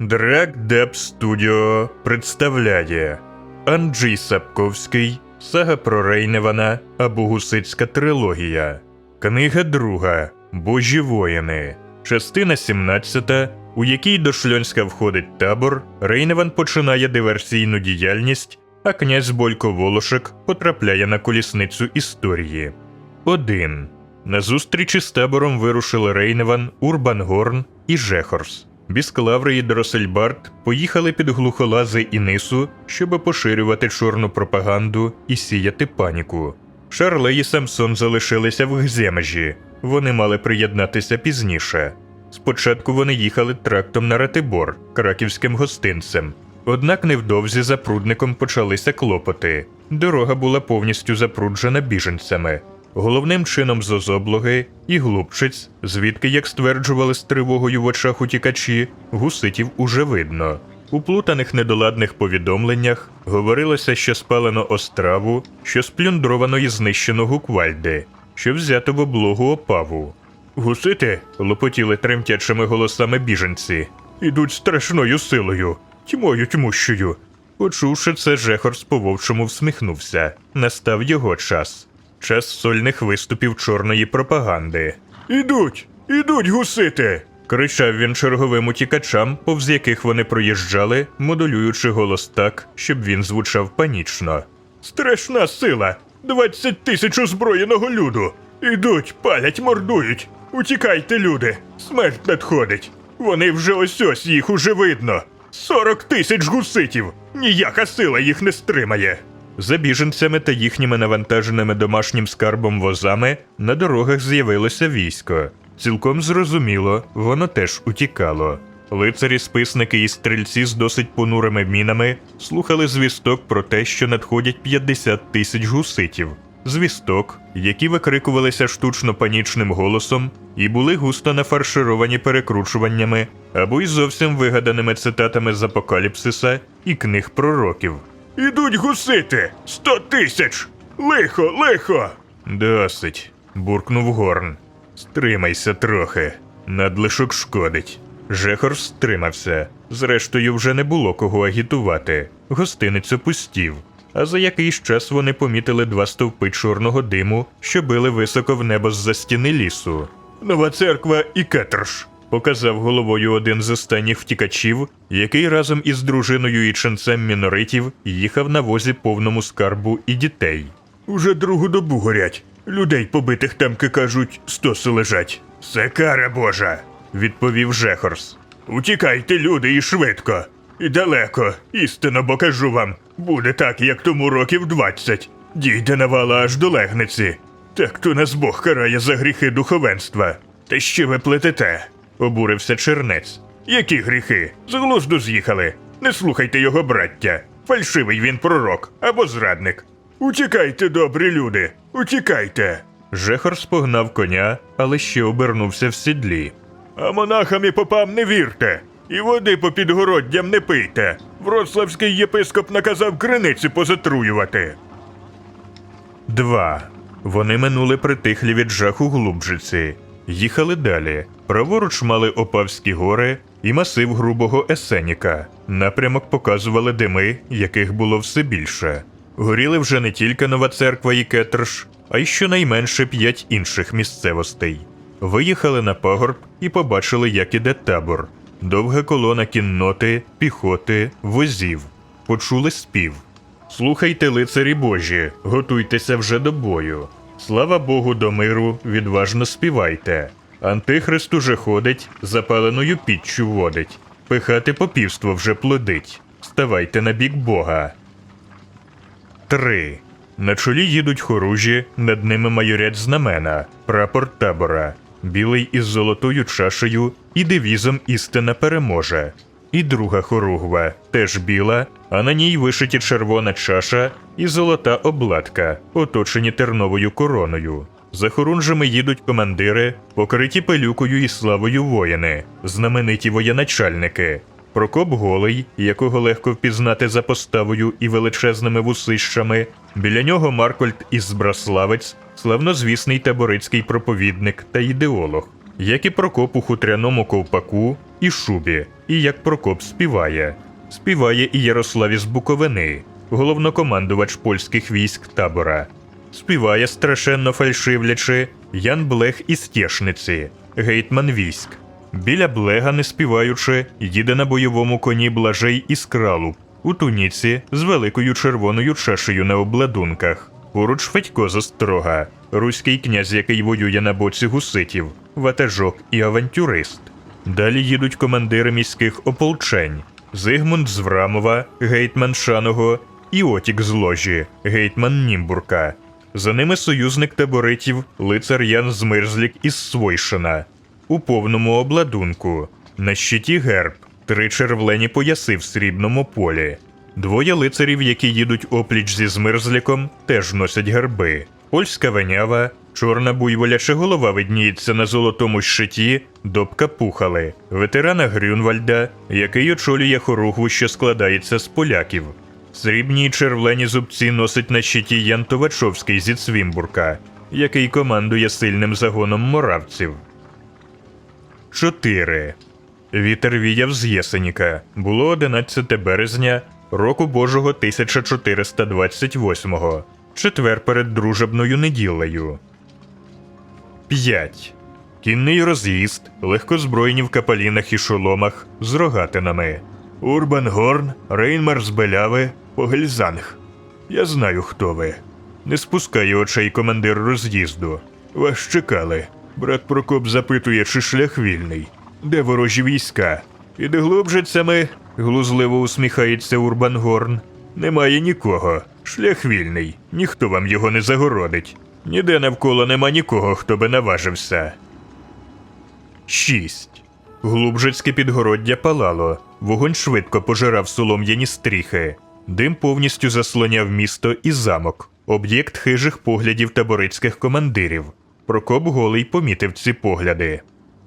Drag Dep Studio представляє Анджій Сапковський, Сага про Рейневана або Гусицька трилогія. Книга друга Божі воїни. Частина 17, у якій до Шльонська входить табор, Рейневан починає диверсійну діяльність, а князь Болько Волошек потрапляє на колісницю історії. 1. На зустрічі з табором вирушили Рейневан, Урбан Горн і Жехорс. Біскалаври і Дросельбард поїхали під глухолази і нису, щоб поширювати чорну пропаганду і сіяти паніку. Шарле і Самсон залишилися в Гземежі. Вони мали приєднатися пізніше. Спочатку вони їхали трактом на Ратибор, краківським гостинцем. Однак невдовзі за прудником почалися клопоти. Дорога була повністю запруджена біженцями. Головним чином з Озоблоги і Глубчиць, звідки, як стверджували з тривогою в очах утікачі, гуситів уже видно. У плутаних недоладних повідомленнях говорилося, що спалено Остраву, що сплюндровано і знищено Гуквальди, що взято в облогу Опаву. Гусити, лопотіли тремтячими голосами біженці, ідуть страшною силою, тьмою тьмущою. Почувши це, Жехорс по-вовчому всміхнувся. Настав його час. Час сольних виступів чорної пропаганди. Ідуть, ідуть гусити. кричав він черговим утікачам, повз яких вони проїжджали, модулюючи голос так, щоб він звучав панічно. Страшна сила! Двадцять тисяч озброєного люду! Ідуть, палять, мордують! Утікайте, люди! Смерть надходить! Вони вже ось ось їх уже видно! Сорок тисяч гуситів! Ніяка сила їх не стримає! За біженцями та їхніми навантаженими домашнім скарбом возами на дорогах з'явилося військо. Цілком зрозуміло, воно теж утікало. Лицарі, списники і стрільці з досить понурими мінами слухали звісток про те, що надходять 50 тисяч гуситів. Звісток, які викрикувалися штучно панічним голосом і були густо нафаршировані перекручуваннями або й зовсім вигаданими цитатами з апокаліпсиса і книг пророків. Ідуть гусити! Сто тисяч! Лихо, лихо! Досить, буркнув Горн. Стримайся трохи. Надлишок шкодить. Жехор стримався. Зрештою, вже не було кого агітувати. Гостиницю пустів. А за якийсь час вони помітили два стовпи чорного диму, що били високо в небо з-за стіни лісу. Нова церква і кетрш. Показав головою один з останніх втікачів, який разом із дружиною і ченцем міноритів їхав на возі повному скарбу і дітей. Уже другу добу горять. Людей побитих тамки кажуть, стоси лежать. Це кара Божа, відповів Жехорс. Утікайте, люди, і швидко. І далеко, істинно, бо кажу вам, буде так, як тому років двадцять. Дійде навала аж до легниці. Так то нас Бог карає за гріхи духовенства. Та що ви плетете? Обурився чернець. Які гріхи? З глузду з'їхали. Не слухайте його браття. Фальшивий він пророк або зрадник. Утікайте, добрі люди, утікайте. Жехор спогнав коня, але ще обернувся в сідлі. А монахам і попам не вірте, і води по підгороддям не пийте. Вроцлавський єпископ наказав криниці позатруювати. 2. Вони минули притихлі від жаху глубжиці. Їхали далі. Праворуч мали Опавські гори і масив грубого Есеніка. Напрямок показували дими, яких було все більше. Горіли вже не тільки Нова церква і Кетрш, а й щонайменше п'ять інших місцевостей. Виїхали на пагорб і побачили, як іде табор. Довга колона кінноти, піхоти, возів. Почули спів. Слухайте, лицарі Божі, готуйтеся вже до бою. Слава Богу, до миру, відважно співайте. Антихрист уже ходить, запаленою піччю водить. Пихати попівство вже плодить. Ставайте на бік Бога. 3. На чолі їдуть хоружі, над ними майорять знамена, прапор табора, білий із золотою чашею і девізом істина переможе. І друга хоругва, теж біла, а на ній вишиті червона чаша і золота обладка, оточені терновою короною. За хорунжами їдуть командири, покриті пилюкою і славою воїни, знамениті воєначальники. Прокоп голий, якого легко впізнати за поставою і величезними вусищами. Біля нього Маркольд із Збраславець, славнозвісний таборицький проповідник та ідеолог. Як і Прокоп у хутряному ковпаку, і шубі, і як Прокоп співає. Співає і Ярослав із Буковини, головнокомандувач польських військ табора. Співає страшенно фальшивлячи Ян Блех із Тєшниці, гейтман військ. Біля Блега, не співаючи, їде на бойовому коні Блажей із кралу, у туніці з великою червоною чашею на обладунках. Поруч Федько Застрога, руський князь, який воює на боці гуситів, ватажок і авантюрист. Далі їдуть командири міських ополчень: Зигмунд з Врамова, гейтман Шаного, і Отік з ложі, гейтман Німбурка. За ними союзник таборитів, лицар Ян Змерзлік із Свойшина. У повному обладунку. На щиті герб, три червлені пояси в срібному полі. Двоє лицарів, які їдуть опліч зі змерзліком, теж носять герби. Польська венява, чорна буйволяча голова видніється на золотому щиті, добка пухали, ветерана Грюнвальда, який очолює хоругву, що складається з поляків. Срібні червлені зубці носить на щиті Ян Товачовський зі Цвімбурка, який командує сильним загоном моравців. 4. Вітер віяв з Єсеніка. Було 11 березня року Божого 1428-го, четвер перед дружебною неділею. 5. Кінний роз'їзд, легкозбройні в капалінах і шоломах з рогатинами. Урбан Горн, Рейнмар з Беляви, Погельзанг. Я знаю, хто ви. Не спускає очей командир роз'їзду. Вас чекали. Брат Прокоп запитує, чи шлях вільний. Де ворожі війська? Де глубжицями? глузливо усміхається Урбан Горн. Немає нікого. Шлях вільний. Ніхто вам його не загородить. Ніде навколо нема нікого, хто би наважився. 6. Глубжицьке підгороддя палало. Вогонь швидко пожирав солом'яні стріхи. Дим повністю заслоняв місто і замок, об'єкт хижих поглядів таборицьких командирів. Прокоп голий помітив ці погляди.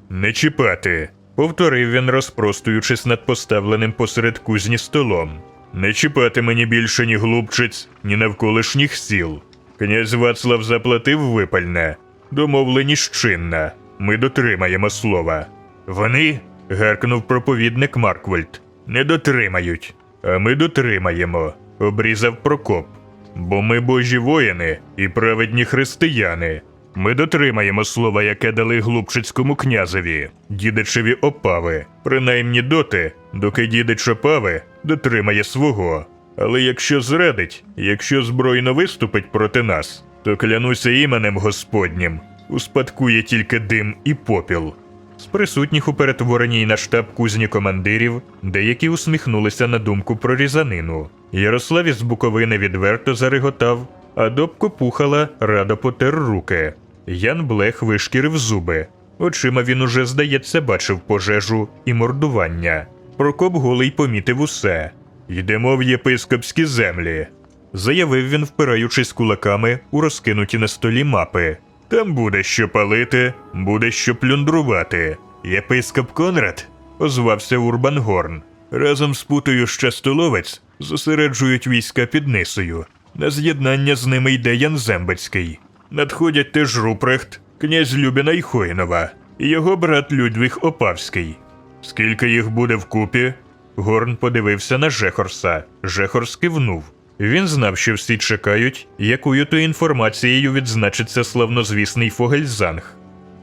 Не чіпати, повторив він, розпростуючись над поставленим посеред кузні столом. Не чіпати мені більше ні глубчиць, ні навколишніх сіл. Князь Вацлав заплатив випальне, домовленість чинна. Ми дотримаємо слова. Вони, гаркнув проповідник Марквольд, не дотримають, а ми дотримаємо, обрізав Прокоп. Бо ми божі воїни і праведні християни. Ми дотримаємо слова, яке дали глупчицькому князеві, дідичеві опави, принаймні доти, доки дідич опави дотримає свого. Але якщо зрадить, якщо збройно виступить проти нас, то клянуся іменем Господнім, успадкує тільки дим і попіл. З присутніх у перетвореній на штаб кузні командирів деякі усміхнулися на думку про різанину. Ярослав із Буковини відверто зареготав, а Добко пухала радо потер руки. Ян Блех вишкірив зуби. Очима він уже, здається, бачив пожежу і мордування. Прокоп голий помітив усе. Йдемо в єпископські землі, заявив він, впираючись кулаками у розкинуті на столі мапи. Там буде що палити, буде що плюндрувати. Єпископ Конрад, озвався Урбан Горн. Разом з путою Щастоловець зосереджують війська під Нисою. На з'єднання з ними йде Ян Зембецький. Надходять теж Рупрехт, князь Любіна й Хойнова, і його брат Людвіг Опавський. Скільки їх буде вкупі? Горн подивився на Жехорса. Жехорс кивнув. Він знав, що всі чекають, якою то інформацією відзначиться славнозвісний Фогельзанг.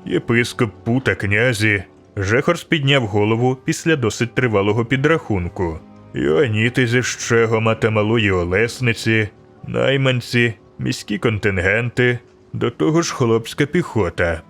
Єпископ Пута, князі. Жехорс підняв голову після досить тривалого підрахунку. Іоніти зі Щегома та Малої Олесниці, найманці, міські контингенти, до того ж хлопська піхота.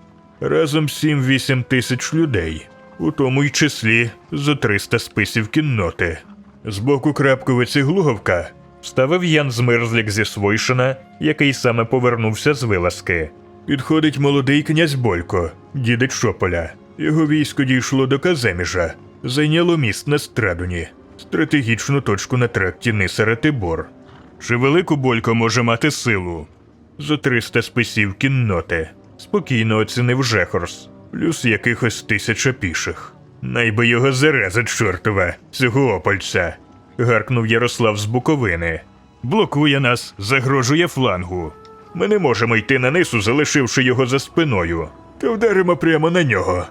Разом 7-8 тисяч людей, у тому й числі зо 300 списів кінноти. З боку крапковиці Глуговка ставив Ян Змерзлік зі Свойшина, який саме повернувся з вилазки. Підходить молодий князь Бойко, дідич Шополя. Його військо дійшло до Каземіжа, зайняло міст на Страдуні, стратегічну точку на тракті Нисера Тибор. Чи велику Бойко може мати силу? Зо 300 списів кінноти, спокійно оцінив Жехорс, плюс якихось тисяча піших. Найби його зараза чортова, цього опальця. гаркнув Ярослав з Буковини. Блокує нас, загрожує флангу. Ми не можемо йти на нису, залишивши його за спиною. Та вдаримо прямо на нього.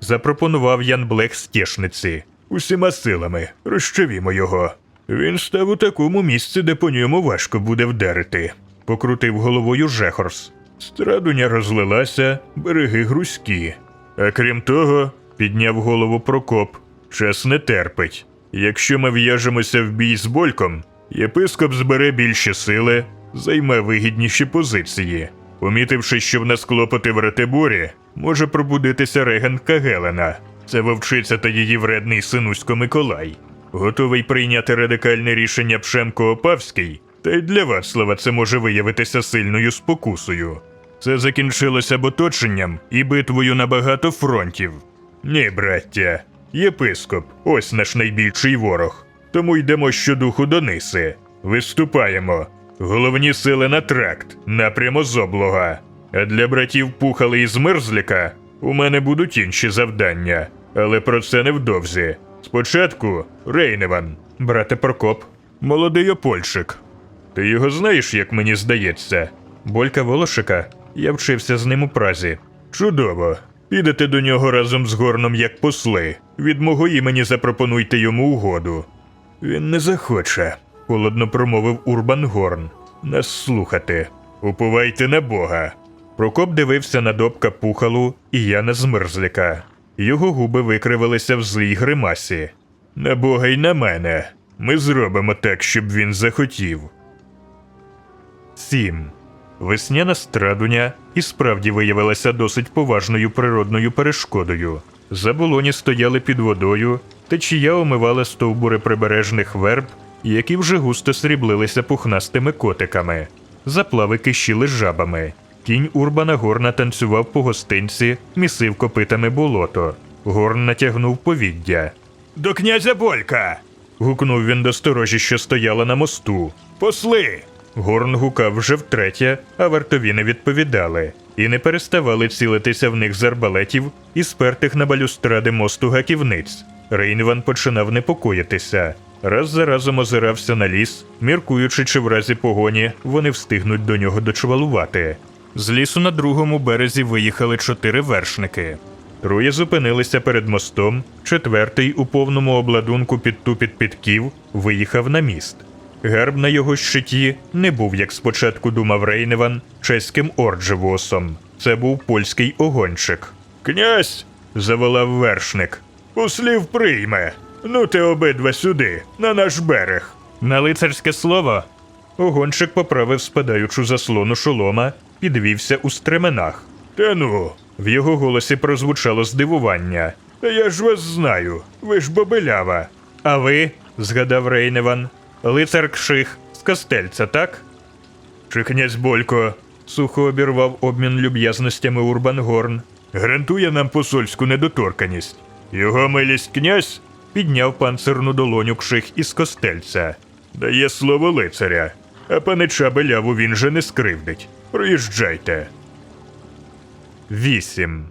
запропонував Ян Блек стішниці. Усіма силами розчавімо його. Він став у такому місці, де по ньому важко буде вдарити. Покрутив головою Жехорс. Страдуня розлилася, береги грузькі. А крім того, підняв голову Прокоп. Час не терпить. Якщо ми в'яжемося в бій з Больком, єпископ збере більше сили, займе вигідніші позиції. Помітивши, що в нас клопоти в Ретеборі, може пробудитися регентка Гелена. Це вовчиця та її вредний синусько Миколай. Готовий прийняти радикальне рішення Пшемко Опавський, та й для Вацлава це може виявитися сильною спокусою. Це закінчилося б оточенням і битвою на багато фронтів. Ні, браття, єпископ, ось наш найбільший ворог. Тому йдемо щодуху до Ниси. Виступаємо. Головні сили на тракт, напрямо з облога. А для братів Пухали і Змерзліка у мене будуть інші завдання, але про це невдовзі. Спочатку Рейневан, брате Прокоп, молодий опольщик. Ти його знаєш, як мені здається? Болька Волошика, я вчився з ним у Празі. Чудово. Підете до нього разом з горном як посли. Від мого імені запропонуйте йому угоду. Він не захоче, холодно промовив Урбан Горн. Нас слухати. Уповайте на Бога. Прокоп дивився на добка пухалу і Яна Змерзліка. Його губи викривилися в злій гримасі. На Бога й на мене. Ми зробимо так, щоб він захотів. 7. Весняна страдуня і справді виявилася досить поважною природною перешкодою. Заболоні стояли під водою, течія омивала стовбури прибережних верб, які вже густо сріблилися пухнастими котиками. Заплави кишіли жабами. Кінь Урбана Горна танцював по гостинці, місив копитами болото. Горн натягнув повіддя. До князя Болька. гукнув він до сторожі, що стояла на мосту. Посли. Горн гукав вже втретє, а вартові не відповідали, і не переставали цілитися в них з арбалетів і спертих на балюстради мосту гаківниць. Рейнван починав непокоїтися. Раз за разом озирався на ліс, міркуючи, чи в разі погоні вони встигнуть до нього дочвалувати. З лісу на другому березі виїхали чотири вершники. Троє зупинилися перед мостом, четвертий у повному обладунку під тупіт підків виїхав на міст. Герб на його щиті не був, як спочатку думав Рейневан, чеським орджевосом. Це був польський огончик. Князь. заволав вершник. Послів прийме. Ну ти обидва сюди, на наш берег. На лицарське слово. Огончик поправив спадаючу заслону шолома, підвівся у стременах. Та ну, в його голосі прозвучало здивування. Та я ж вас знаю, ви ж бобелява. А ви, згадав Рейневан, лицар Кших з Костельця, так? Чи князь Болько? сухо обірвав обмін люб'язностями Урбан Горн. Гарантує нам посольську недоторканість. Його милість князь підняв панцирну долоню Кших із Костельця. Дає слово лицаря, а панича беляву він же не скривдить. Проїжджайте. Вісім.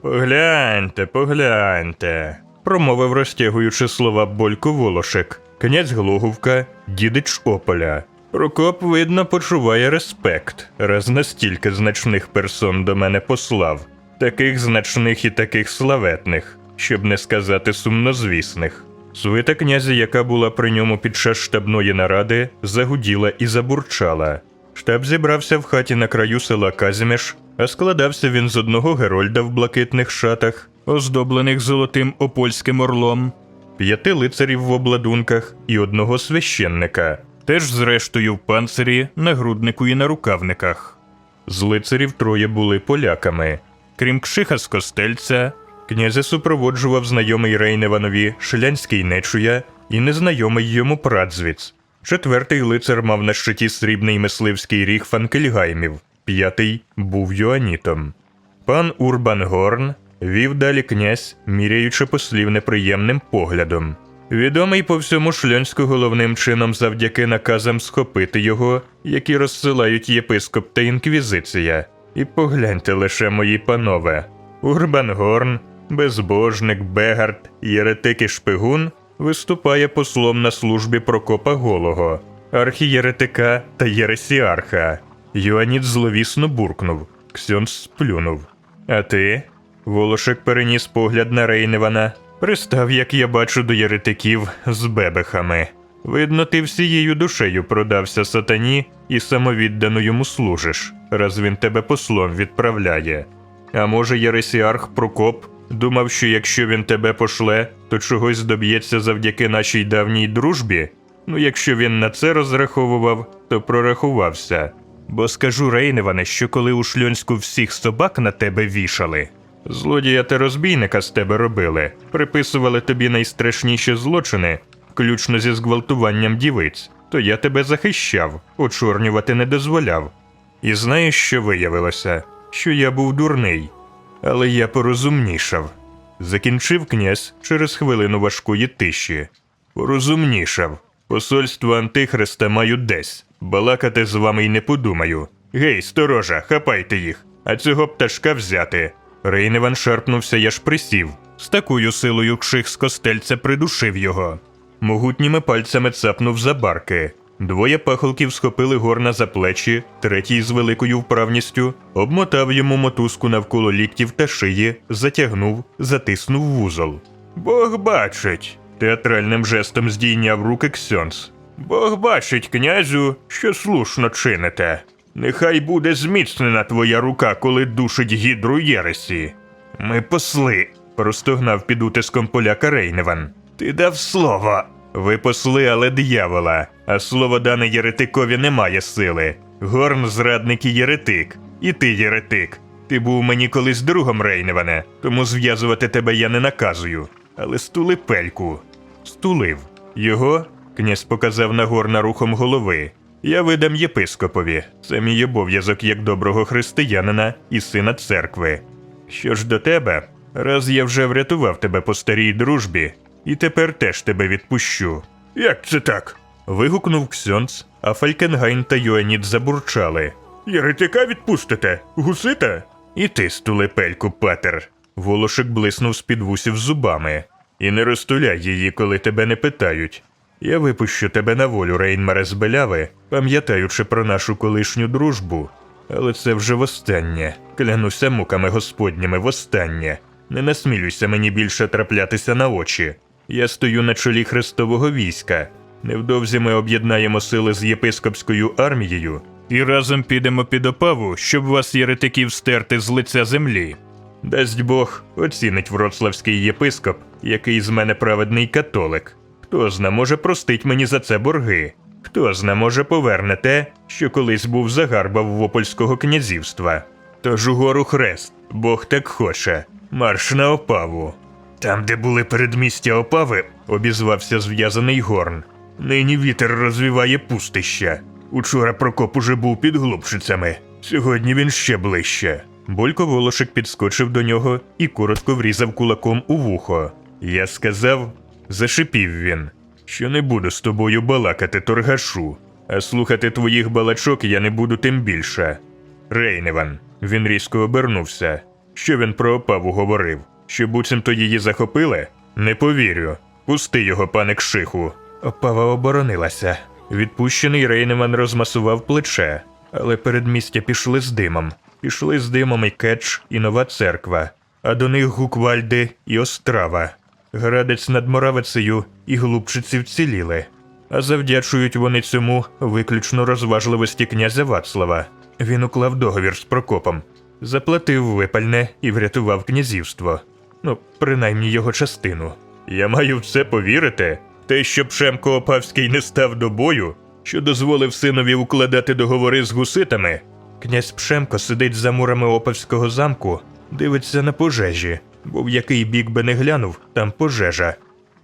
Погляньте, погляньте, промовив розтягуючи слова Болько Волошек, князь Глоговка, дідич Ополя. Прокоп, видно, почуває респект, раз настільки значних персон до мене послав, таких значних і таких славетних, щоб не сказати сумнозвісних. Свита князя, яка була при ньому під час штабної наради, загуділа і забурчала. Штаб зібрався в хаті на краю села Казімеш, а складався він з одного герольда в блакитних шатах, оздоблених золотим опольським орлом, п'яти лицарів в обладунках і одного священника, теж зрештою в панцирі, нагруднику і на рукавниках. З лицарів троє були поляками. Крім Кшиха з Костельця, князя супроводжував знайомий Рейневанові Шилянський Нечуя і незнайомий йому Прадзвіц. Четвертий лицар мав на щиті срібний мисливський ріг Фанкельгаймів, п'ятий був Йоанітом. Пан Урбан Горн вів далі князь, міряючи послів неприємним поглядом. Відомий по всьому шльонську головним чином завдяки наказам схопити його, які розсилають єпископ та інквізиція. І погляньте лише, мої панове. Урбан Горн, безбожник, Бегард, єретик і шпигун виступає послом на службі Прокопа Голого, архієретика та єресіарха. Йоаніт зловісно буркнув, Ксьонс сплюнув. А ти? Волошек переніс погляд на Рейневана, пристав, як я бачу, до єретиків з бебехами. Видно, ти всією душею продався сатані і самовіддано йому служиш, раз він тебе послом відправляє. А може, Єресіарх Прокоп думав, що якщо він тебе пошле, то чогось доб'ється завдяки нашій давній дружбі? Ну, якщо він на це розраховував, то прорахувався. Бо скажу Рейневане, що коли у шльонську всіх собак на тебе вішали, злодія та розбійника з тебе робили, приписували тобі найстрашніші злочини, включно зі зґвалтуванням дівиць, то я тебе захищав, очорнювати не дозволяв. І знаєш, що виявилося? Що я був дурний, але я порозумнішав. Закінчив князь через хвилину важкої тиші. Порозумнішав. Посольство Антихриста маю десь. Балакати з вами й не подумаю. Гей, сторожа, хапайте їх, а цього пташка взяти. Рейневан шарпнувся, ж присів. З такою силою кших з костельця придушив його. Могутніми пальцями цапнув за барки. Двоє пахолків схопили горна за плечі, третій з великою вправністю обмотав йому мотузку навколо ліктів та шиї, затягнув, затиснув вузол. Бог бачить. Театральним жестом здійняв руки Ксьонс. Бог бачить, князю, що слушно чините. Нехай буде зміцнена твоя рука, коли душить гідру Єресі. Ми посли, простогнав під утиском поляка Рейневан. Ти дав слово. Ви посли, але диявола, а слово дане єретикові не має сили. Горн зрадник і єретик, і ти єретик. Ти був мені колись другом Рейневане, тому зв'язувати тебе я не наказую. Але стули пельку. Стулив. Його князь показав на горна рухом голови. Я видам єпископові. Це мій обов'язок як доброго християнина і сина церкви. Що ж до тебе, раз я вже врятував тебе по старій дружбі, і тепер теж тебе відпущу. Як це так? вигукнув Ксьонц, а Фалькенгайн та Йоаніт забурчали. Єретика відпустите? Гусита? І ти, стулепельку, патер. Волошик блиснув з-під вусів зубами. І не розтуляй її, коли тебе не питають. Я випущу тебе на волю, Рейнмаре з Беляви, пам'ятаючи про нашу колишню дружбу. Але це вже востаннє. Клянуся муками господніми, востаннє. Не насмілюйся мені більше траплятися на очі. Я стою на чолі Христового війська. Невдовзі ми об'єднаємо сили з єпископською армією і разом підемо під опаву, щоб вас єретиків стерти з лиця землі. Дасть Бог, оцінить вроцлавський єпископ, який з мене праведний католик. Хто зна може простить мені за це борги? Хто зна може поверне те, що колись був загарбав Вопольського князівства. Тож угору хрест, Бог так хоче, марш на опаву. Там, де були передмістя опави, обізвався зв'язаний горн. Нині вітер розвіває пустища. Учора Прокоп уже був під глупшицями, сьогодні він ще ближче. Болько волошик підскочив до нього і коротко врізав кулаком у вухо. Я сказав, зашипів він, що не буду з тобою балакати торгашу, а слухати твоїх балачок я не буду тим більше. Рейневан, він різко обернувся. Що він про опаву говорив? Що буцімто її захопили? Не повірю. Пусти його, пане Кшиху. Опава оборонилася. Відпущений Рейневан розмасував плече, але передмістя пішли з димом. Пішли з димом і Кетч, і нова церква, а до них Гуквальди і Острава. Градець над Моравицею і глупчиці вціліли. А завдячують вони цьому виключно розважливості князя Вацлава. Він уклав договір з Прокопом, заплатив випальне і врятував князівство. Ну, принаймні його частину. Я маю в це повірити. Те, що Пшемко Опавський не став до бою, що дозволив синові укладати договори з гуситами. Князь Пшемко сидить за мурами Опавського замку, дивиться на пожежі, бо в який бік би не глянув, там пожежа.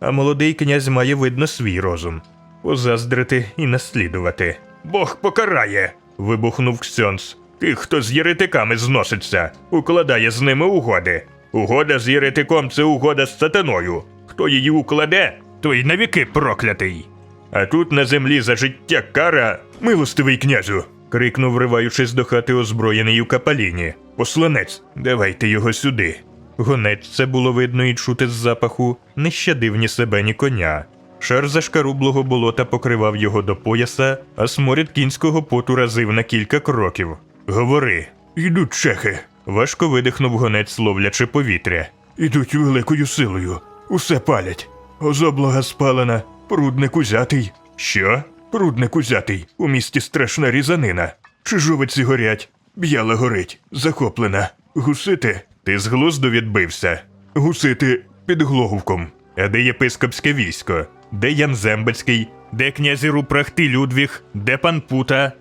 А молодий князь має видно свій розум позаздрити і наслідувати. Бог покарає. вибухнув Ксьонс. Тих, хто з єретиками зноситься, укладає з ними угоди. Угода з єретиком це угода з сатаною. Хто її укладе, той навіки проклятий. А тут на землі за життя кара, милостивий князю. крикнув, вриваючись до хати озброєний у капаліні. Посланець, давайте його сюди. Гонець це було видно і чути з запаху, не щадив ні себе, ні коня. Шар зашкарублого болота покривав його до пояса, а сморід кінського поту разив на кілька кроків. Говори, йдуть чехи. Важко видихнув гонець, ловлячи повітря. Ідуть великою силою. Усе палять. Озоблага спалена, прудник узятий. Що? Прудник узятий. У місті страшна різанина. Чижовиці горять. Б'яла горить, захоплена. Гусити? Ти з глузду відбився. Гусити під Глогувком. А де єпископське військо? Де Ян Зембецький? Де князі Рупрахти Людвіг? Де пан Пута?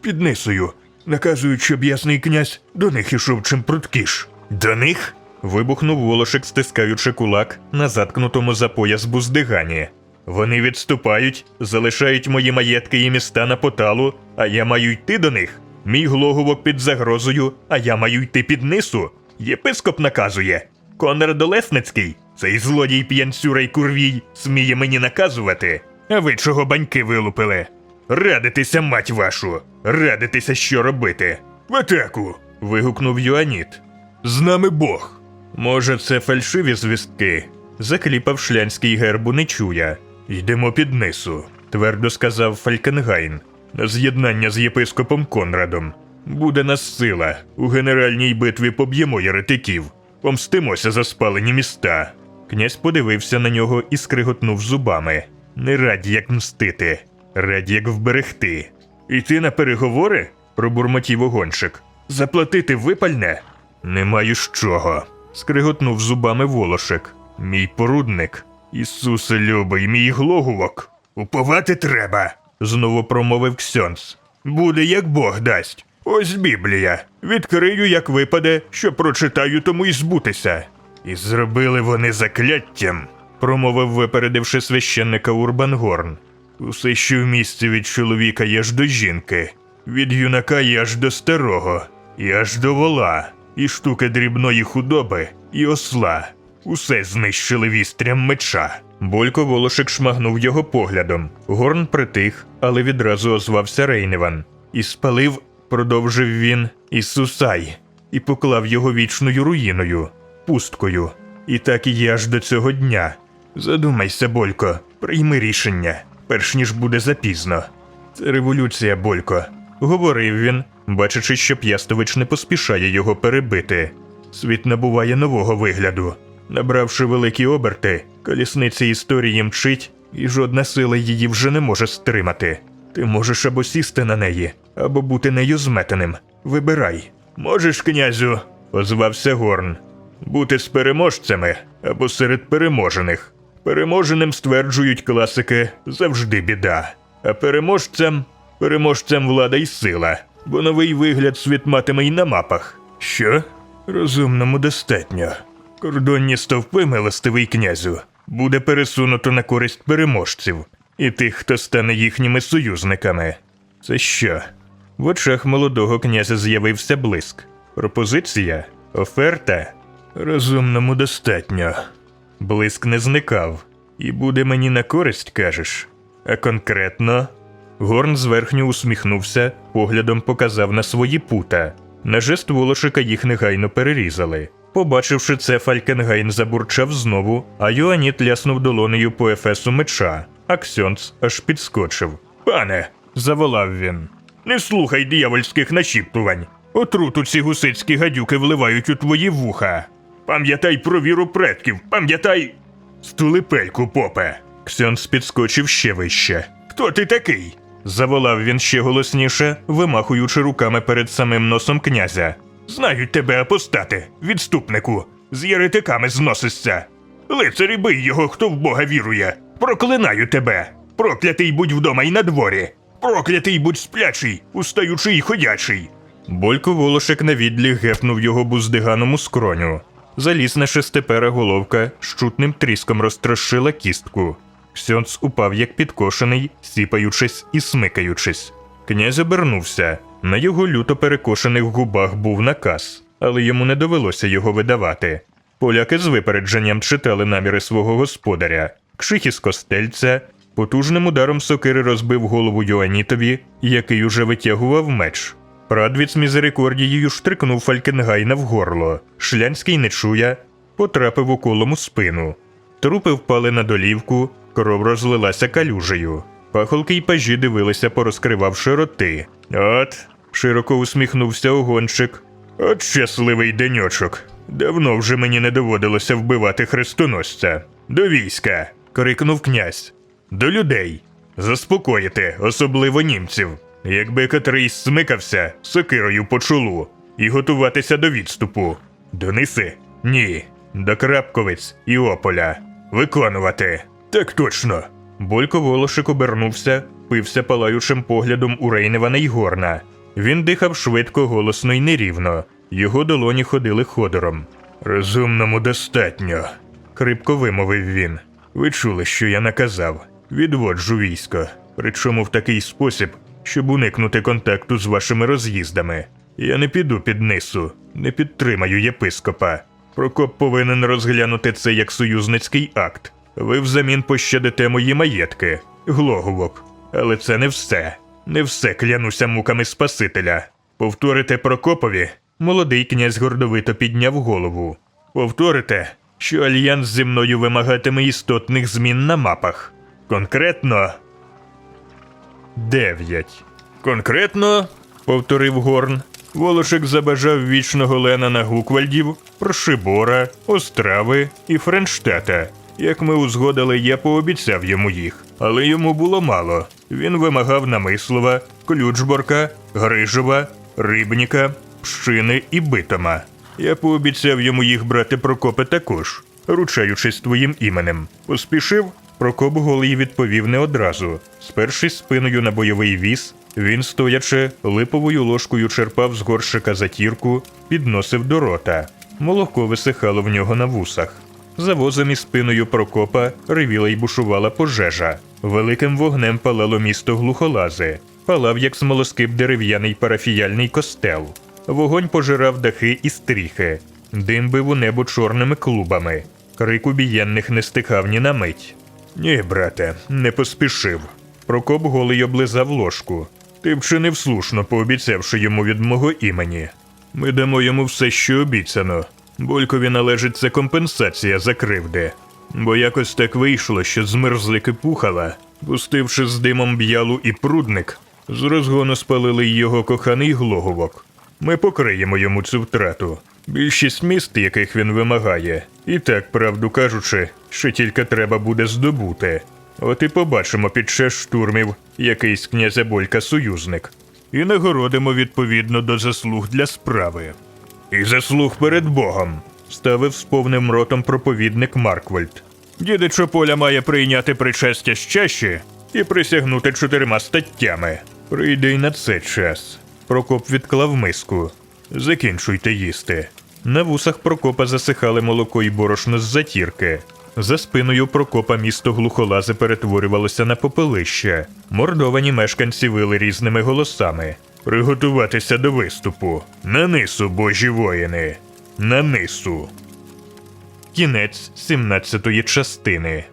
Під Нисою. Наказують, щоб ясний князь до них ішов чим пруткіш. До них? вибухнув волошик, стискаючи кулак на заткнутому за пояс буздигані. Вони відступають, залишають мої маєтки і міста на поталу, а я маю йти до них. Мій глоговок під загрозою, а я маю йти під нису. Єпископ наказує. Конрад Олесницький, цей злодій п'янцюра курвій, сміє мені наказувати. А ви чого баньки вилупили? Радитися, мать вашу! Радитися, що робити. В атаку. вигукнув Юаніт. З нами Бог. Може, це фальшиві звістки? Закліпав шлянський гербу не чуя. Йдемо під нису, твердо сказав Фалькенгайн. На з'єднання з єпископом Конрадом. Буде нас сила. У генеральній битві поб'ємо єретиків. Помстимося за спалені міста. Князь подивився на нього і скриготнув зубами. Не раді як мстити, раді як вберегти. Іти на переговори? пробурмотів огонщик. Заплатити випальне? Не маю з чого. скриготнув зубами волошик. Мій порудник. Ісусе любий, мій глогувок. Уповати треба. знову промовив Ксьонс. Буде як Бог дасть. Ось Біблія. Відкрию, як випаде, що прочитаю, тому й збутися. І зробили вони закляттям, промовив, випередивши священника Урбангорн. Усе, що в місті від чоловіка є аж до жінки, від юнака є аж до старого, і аж до вола, і штуки дрібної худоби, і осла. Усе знищили вістрям меча. Болько волошик шмагнув його поглядом. Горн притих, але відразу озвався Рейневан. І спалив, продовжив він, Ісусай, і поклав його вічною руїною, пусткою. І так і є аж до цього дня. Задумайся, Болько, прийми рішення, перш ніж буде запізно. Це революція, Болько, говорив він, бачачи, що П'ястович не поспішає його перебити. Світ набуває нового вигляду. Набравши великі оберти, колісниця історії мчить, і жодна сила її вже не може стримати. Ти можеш або сісти на неї, або бути нею зметеним. Вибирай. Можеш, князю, озвався Горн. Бути з переможцями або серед переможених. Переможеним стверджують класики завжди біда. А переможцям переможцям влада й сила, бо новий вигляд світ матиме й на мапах. Що? Розумному достатньо. Кордонні стовпи, милостивий князю, буде пересунуто на користь переможців і тих, хто стане їхніми союзниками. Це що? В очах молодого князя з'явився блиск. Пропозиція? Оферта? Розумному достатньо. Блиск не зникав. І буде мені на користь, кажеш. А конкретно. Горн зверхньо усміхнувся, поглядом показав на свої пута. На жест волошика їх негайно перерізали. Побачивши це, Фалькенгайн забурчав знову, а Йоаніт ляснув долонею по ефесу меча. А Ксьонц аж підскочив. Пане, заволав він. Не слухай диявольських нашіптувань. Отруту ці гусицькі гадюки вливають у твої вуха. Пам'ятай про віру предків, пам'ятай. Стулипельку, попе. Ксьонц підскочив ще вище. Хто ти такий? заволав він ще голосніше, вимахуючи руками перед самим носом князя. Знають тебе апостати, відступнику, з єретиками зносишся. Лицарі бий його, хто в Бога вірує. Проклинаю тебе. Проклятий будь вдома й на дворі. Проклятий будь сплячий, устаючий й ходячий. Болько волошик на відлі гепнув його буздиганом у скроню. Залізна шестипера головка з чутним тріском розтрощила кістку. Ксьонц упав як підкошений, сіпаючись і смикаючись. Князь обернувся. На його люто перекошених губах був наказ, але йому не довелося його видавати. Поляки з випередженням читали наміри свого господаря. Кших із костельця потужним ударом сокири розбив голову Йоанітові, який уже витягував меч. Прадвід з мізерикордією штрикнув Фалькенгайна в горло. Шлянський не чуя, потрапив у спину. Трупи впали на долівку, кров розлилася калюжею. Пахолки й пажі дивилися, порозкривавши роти. От, широко усміхнувся огончик. От щасливий деньочок. Давно вже мені не доводилося вбивати хрестоносця. До війська. крикнув князь. До людей. Заспокоїти, особливо німців. Якби котрийсь смикався сокирою по чолу і готуватися до відступу. Дониси? Ні. До крапковиць і ополя. Виконувати. Так точно. Бойко Волошик обернувся, пився палаючим поглядом у Рейневана й Горна. Він дихав швидко, голосно й нерівно. Його долоні ходили ходором. Розумному достатньо, хрипко вимовив він. Ви чули, що я наказав. Відводжу військо, причому в такий спосіб, щоб уникнути контакту з вашими роз'їздами. Я не піду під нису, не підтримаю єпископа. Прокоп повинен розглянути це як союзницький акт. Ви взамін пощадите мої маєтки, глоговок. Але це не все. Не все клянуся муками Спасителя. Повторите Прокопові. Молодий князь гордовито підняв голову. Повторите, що альянс зі мною вимагатиме істотних змін на мапах. Конкретно. Дев'ять. Конкретно, повторив Горн. Волошик забажав вічного Ленана Гуквальдів, Прошибора, Острави і Френштата. Як ми узгодили, я пообіцяв йому їх, але йому було мало. Він вимагав Намислова, Ключборка, Грижова, Рибніка, Пщини і Битома. Я пообіцяв йому їх брати Прокопе також, ручаючись твоїм іменем. Поспішив, Прокоп голий відповів не одразу. Спершись спиною на бойовий віз, він, стоячи, липовою ложкою черпав з горщика затірку, підносив до рота. Молоко висихало в нього на вусах. За возом і спиною Прокопа ревіла й бушувала пожежа. Великим вогнем палало місто глухолази. Палав, як смолоскип дерев'яний парафіяльний костел. Вогонь пожирав дахи і стріхи. Дим бив у небо чорними клубами. Крик убієнних не стихав ні на мить. Ні, брате, не поспішив. Прокоп голий облизав ложку. Ти вчинив слушно, пообіцявши йому від мого імені. Ми дамо йому все, що обіцяно. Болькові належить це компенсація за кривди. Бо якось так вийшло, що змерзлики пухала, пустивши з димом б'ялу і прудник, з розгону спалили його коханий глоговок. Ми покриємо йому цю втрату. Більшість міст, яких він вимагає, і так, правду кажучи, що тільки треба буде здобути. От і побачимо під час штурмів якийсь князя Болька союзник. І нагородимо відповідно до заслуг для справи. І заслуг перед Богом, ставив з повним ротом проповідник Марквальд. Дідичо Поля має прийняти причастя щащі і присягнути чотирма статтями. Прийде й на це час. Прокоп відклав миску. Закінчуйте їсти. На вусах Прокопа засихали молоко й борошно з затірки. За спиною Прокопа місто глухолази перетворювалося на попелище. Мордовані мешканці вили різними голосами. Приготуватися до виступу. На нису, божі воїни. На нису. Кінець 17-ї частини.